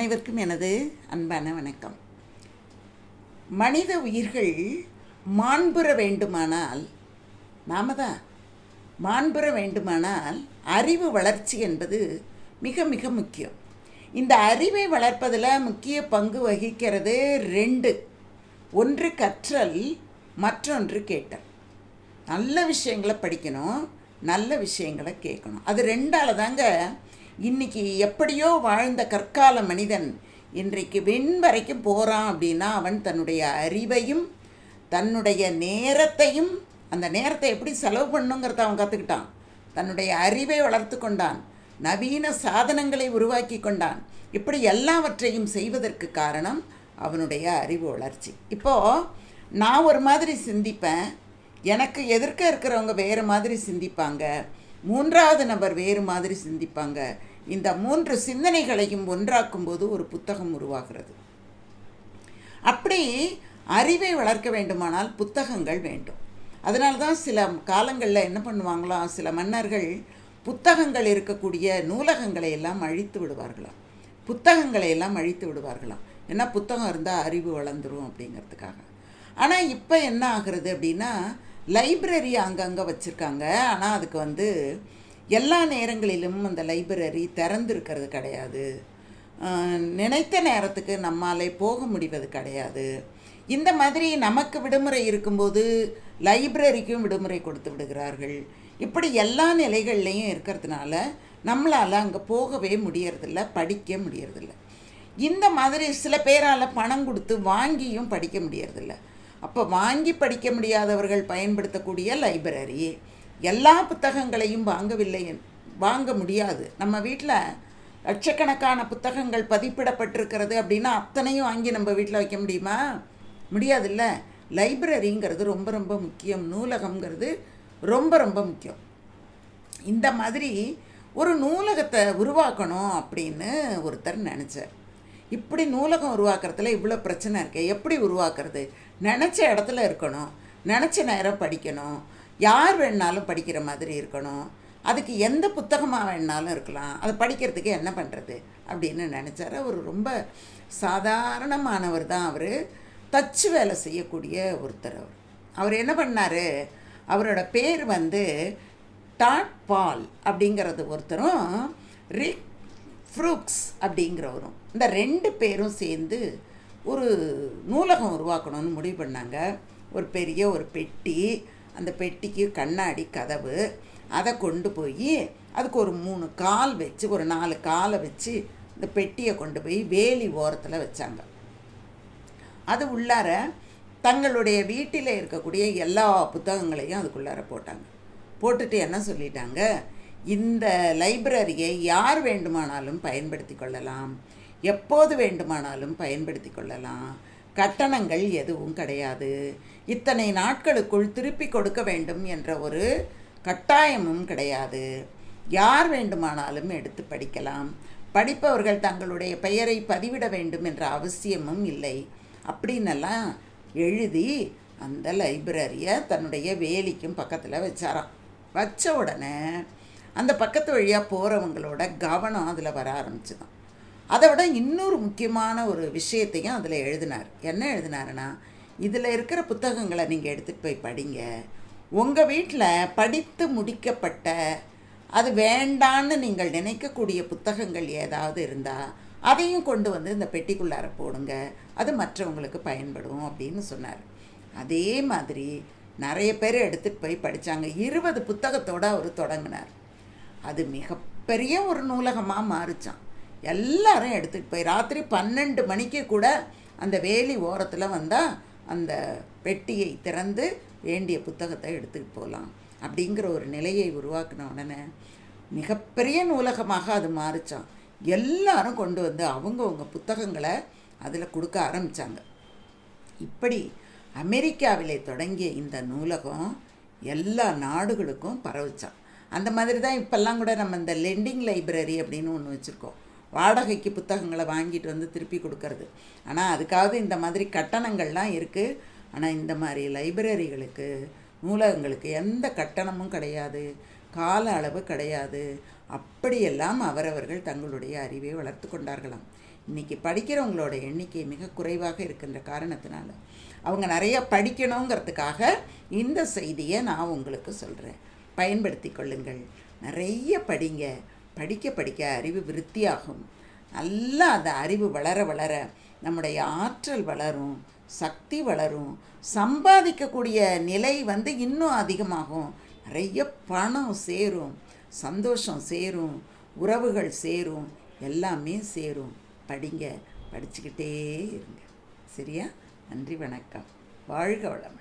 அனைவருக்கும் எனது அன்பான வணக்கம். மனித உயிர்கள் மாண்புற வேண்டுமானால் நாம தான் மாண்புற வேண்டுமானால் அறிவு வளர்ச்சி என்பது மிக மிக முக்கியம். இந்த அறிவை வளர்ப்பதில் முக்கிய பங்கு வகிக்கிறது ரெண்டு. ஒன்று கற்றல் மற்றொன்று கேட்டல். நல்ல விஷயங்களை படிக்கணும் நல்ல விஷயங்களை கேட்கணும். அது ரெண்டால் தாங்க இன்னைக்கு எப்படியோ வாழ்ந்த கற்கால மனிதன் இன்றைக்கு விண் வரைக்கும் போகிறான் அப்படின்னா அவன் தன்னுடைய அறிவையும் தன்னுடைய நேரத்தையும் அந்த நேரத்தை எப்படி செலவு பண்ணுங்கிறத அவன் கற்றுக்கிட்டான் தன்னுடைய அறிவை வளர்த்து கொண்டான். நவீன சாதனங்களை உருவாக்கி கொண்டான். இப்படி எல்லாவற்றையும் செய்வதற்கு காரணம் அவனுடைய அறிவு வளர்ச்சி. இப்போது நான் ஒரு மாதிரி சிந்திப்பேன். எனக்கு எதிர்க்க இருக்கிறவங்க வேறு மாதிரி சிந்திப்பாங்க. மூன்றாவது நபர் வேறு மாதிரி சிந்திப்பாங்க. இந்த மூன்று சிந்தனைகளையும் ஒன்றாக்கும் போது ஒரு புத்தகம் உருவாகிறது. அப்படி அறிவை வளர்க்க வேண்டுமானால் புத்தகங்கள் வேண்டும். அதனால தான் சில காலங்களில் என்ன பண்ணுவாங்களாம் சில மன்னர்கள் புத்தகங்கள் இருக்கக்கூடிய நூலகங்களை எல்லாம் அழித்து விடுவார்களாம். புத்தகங்களை எல்லாம் அழித்து விடுவார்களாம். ஏன்னா புத்தகம் இருந்தால் அறிவு வளர்ந்துரும் அப்படிங்கிறதுக்காக. ஆனால் இப்போ என்ன ஆகிறது அப்படின்னா லைப்ரரி அங்கங்கே வச்சுருக்காங்க. ஆனால் அதுக்கு வந்து எல்லா நேரங்களிலும் அந்த லைப்ரரி திறந்திருக்கிறது கிடையாது. நினைத்த நேரத்துக்கு நம்மாலே போக முடிவது கிடையாது. இந்த மாதிரி நமக்கு விடுமுறை இருக்கும்போது லைப்ரரிக்கும் விடுமுறை கொடுத்து விடுகிறார்கள். இப்படி எல்லா நிலைகள்லையும் இருக்கிறதுனால நம்மளால் அங்கே போகவே முடியறதில்ல படிக்க முடியறதில்ல. இந்த மாதிரி சில பேரால் பணம் கொடுத்து வாங்கியும் படிக்க முடியறதில்ல. அப்போ வாங்கி படிக்க முடியாதவர்கள் பயன்படுத்தக்கூடிய லைப்ரரி எல்லா புத்தகங்களையும் வாங்கவில்லை வாங்க முடியாது. நம்ம வீட்டில் லட்சக்கணக்கான புத்தகங்கள் பதிப்பிடப்பட்டிருக்கிறது அப்படின்னா அத்தனையும் வாங்கி நம்ம வீட்டில் வைக்க முடியுமா? முடியாதுல்ல. லைப்ரரிங்கிறது ரொம்ப ரொம்ப முக்கியம். நூலகம்ங்கிறது ரொம்ப ரொம்ப முக்கியம். இந்த மாதிரி ஒரு நூலகத்தை உருவாக்கணும் அப்படின்னு ஒருத்தர் நினச்சார். இப்படி நூலகம் உருவாக்குறதுல இவ்வளோ பிரச்சனை இருக்குது எப்படி உருவாக்குறது? நினச்ச இடத்துல இருக்கணும் நினச்ச நேரம் படிக்கணும் யார் வேணாலும் படிக்கிற மாதிரி இருக்கணும். அதுக்கு எந்த புத்தகமாக வேணாலும் இருக்கலாம். அதை படிக்கிறதுக்கு என்ன பண்ணுறது அப்படின்னு நினச்சார். அவர் ரொம்ப சாதாரணமானவர் தான் அவர். தச்சு வேலை செய்யக்கூடிய ஒருத்தர் அவர். அவர் என்ன பண்ணார்? அவரோட பேர் வந்து டாட் பால் அப்படிங்கிறது ஒருத்தரும் ரிக் ஃப்ரூக்ஸ் அப்படிங்கிறவரும். இந்த ரெண்டு பேரும் சேர்ந்து ஒரு நூலகம் உருவாக்கணும்னு முடிவு பண்ணாங்க. ஒரு பெரிய ஒரு பெட்டி அந்த பெட்டிக்கு கண்ணாடி கதவு அதை கொண்டு போய் அதுக்கு ஒரு மூணு கால் வச்சு ஒரு நாலு காலை வச்சு இந்த பெட்டியை கொண்டு போய் வேலி ஓரத்தில் வச்சாங்க. அது உள்ளார தங்களுடைய வீட்டில் இருக்கக்கூடிய எல்லா புத்தகங்களையும் அதுக்குள்ளார போட்டாங்க. போட்டுட்டு என்ன சொல்லிட்டாங்க? இந்த லைப்ரரியை யார் வேண்டுமானாலும் பயன்படுத்தி கொள்ளலாம். எப்போது வேண்டுமானாலும் பயன்படுத்தி கொள்ளலாம். கட்டணங்கள் எதுவும் கிடையாது. இத்தனை நாட்களுக்குள் திருப்பி கொடுக்க வேண்டும் என்ற ஒரு கட்டாயமும் கிடையாது. யார் வேண்டுமானாலும் எடுத்து படிக்கலாம். படிப்பவர்கள் தங்களுடைய பெயரை பதிவிட வேண்டும் என்ற அவசியமும் இல்லை. அப்படின்னெல்லாம் எழுதி அந்த லைப்ரரியை தன்னுடைய வேலிக்கும் பக்கத்தில் வச்சாராம். வச்ச உடனே அந்த பக்கத்து வழியாக போகிறவங்களோட கவனம் அதில் வர ஆரம்பிச்சுதான். அதை விட இன்னொரு முக்கியமான ஒரு விஷயத்தையும் அதில் எழுதினார். என்ன எழுதினாருன்னா இதில் இருக்கிற புத்தகங்களை நீங்கள் எடுத்துகிட்டு போய் படிங்க. உங்கள் வீட்டில் படித்து முடிக்கப்பட்ட அது வேண்டான்னு நீங்கள் நினைக்கக்கூடிய புத்தகங்கள் ஏதாவது இருந்தால் அதையும் கொண்டு வந்து இந்த பெட்டிக்குள்ளார போடுங்க. அது மற்றவங்களுக்கு பயன்படும் அப்படின்னு சொன்னார். அதே மாதிரி நிறைய பேர் எடுத்துகிட்டு போய் படித்தாங்க இருபது புத்தகத்தோடு அவர் தொடங்கினார். அது மிகப்பெரிய ஒரு நூலகமாக மாறுச்சான். எல்லாரும் எடுத்துகிட்டு போய் ராத்திரி பன்னெண்டு மணிக்கு கூட அந்த வேலி ஓரத்தில் வந்தால் அந்த பெட்டியை திறந்து வேண்டிய புத்தகத்தை எடுத்துகிட்டு போகலாம் அப்படிங்கிற ஒரு நிலையை உருவாக்கின உடனே மிகப்பெரிய நூலகமாக அது மாறுச்சான் எல்லாரும் கொண்டு வந்து அவங்கவுங்க புத்தகங்களை அதில் கொடுக்க ஆரம்பித்தாங்க இப்படி அமெரிக்காவிலே தொடங்கிய இந்த நூலகம் எல்லா நாடுகளுக்கும் பரவுச்சான் அந்த மாதிரி தான் இப்போல்லாம் கூட நம்ம இந்த லெண்டிங் லைப்ரரி அப்படின்னு ஒன்று வச்சுருக்கோம். வாடகைக்கு புத்தகங்களை வாங்கிட்டு வந்து திருப்பி கொடுக்கறது. ஆனால் அதுக்காவது இந்த மாதிரி கட்டணங்கள்லாம் இருக்குது ஆனால் இந்த மாதிரி லைப்ரரிகளுக்கு நூலகங்களுக்கு எந்த கட்டணமும் கிடையாது. கால அளவு கிடையாது. அப்படியெல்லாம் அவரவர்கள் தங்களுடைய அறிவை வளர்த்து கொண்டார்களாம். இன்றைக்கி படிக்கிறவங்களோட எண்ணிக்கை மிக குறைவாக இருக்கின்ற காரணத்தினால. அவங்க நிறைய படிக்கணுங்கிறதுக்காக இந்த செய்தியை நான் உங்களுக்கு சொல்கிறேன் பயன்படுத்தி கொள்ளுங்கள். நிறைய படிங்க. படிக்க படிக்க அறிவு விருத்தியாகும். நல்லா அந்த அறிவு வளர வளர நம்முடைய ஆற்றல் வளரும் சக்தி வளரும் சம்பாதிக்கக்கூடிய நிலை வந்து இன்னும் அதிகமாகும். நிறைய பணம் சேரும் சந்தோஷம் சேரும் உறவுகள் சேரும் எல்லாமே சேரும். படிங்க படிச்சுக்கிட்டே இருங்க. சரியா? நன்றி வணக்கம். வாழ்க வளம்